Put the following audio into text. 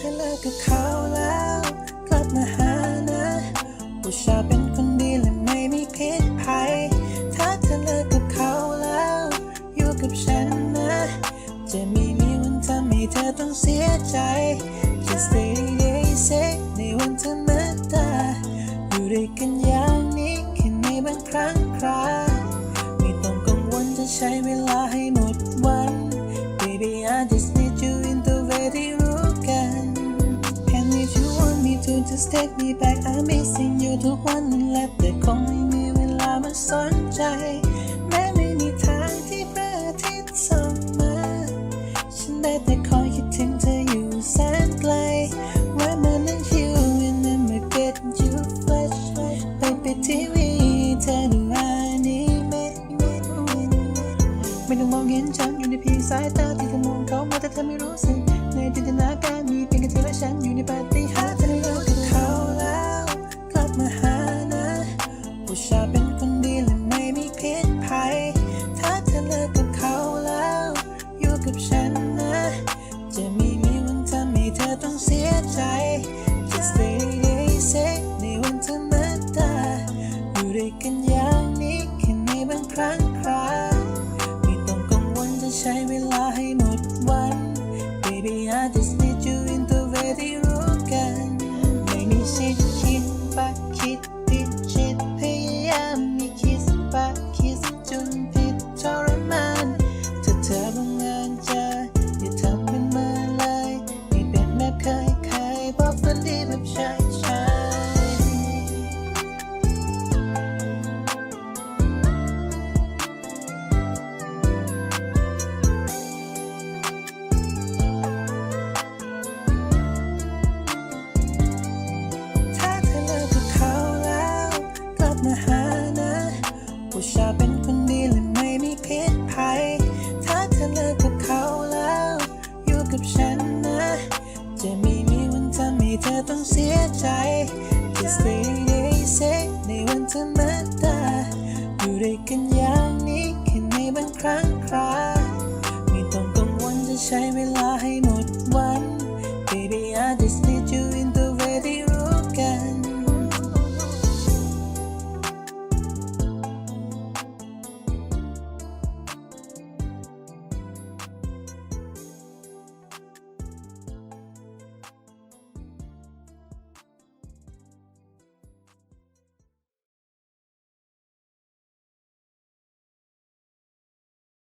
ธอเลิกกับเขาแล้ว กลับมาหานะผู้ชายเป็นคนดีและไม่มีพิษภัย ถ้าเธอเลิกกับเขาแล้ว อยู่กับฉันนะ จะไม่มีวันทำให้เธอต้องเสียใจ Just stay day say ในวันเธอเมตตาอยู่ด้วยกันยาว want me to just take me back I'm missing you ทุกวันนั่นแหละแต่คงไม่มีเวลามาสนใจ แม้ไม่มีทางที่พระอาทิตย์ส่องมาฉันได้แต่คอยคิดถึงเธออยู่แสนไกล When my love you and then I get you flash ไปไปทีวีเธอดูอนิเมะไม่ต้องมองเห็นฉันอยู่ในเพียงสายตาที่เธอมองเขามาแต่เธอไม่รู้สึกในจินตนาการมีเพียงแค่เธอและฉันอยู่ในปาฏิหาริย์ ใจ Just stay day say ในวันเธอมาตาอยู่ด้วยกันอย่างนี้แค่ในบางครั้งคราไม่ต้องกังวลจะใช้เวลาให้หมดวัน Baby I just need you in the way ที่รู้กัน ผู้ชายเป็นคนดีและไม่มีพิษภัย ถ้าเธอเลิกกับเขาแล้ว อยู่กับฉันนะ จะไม่มีวันทำให้เธอต้องเสียใจ Just stay day say ในวันเธอมาตาอยู่ด้วยกันอย่างนี้แค่ในบางครั้งคราไม่ต้องกังวลจะใช้เวลาให้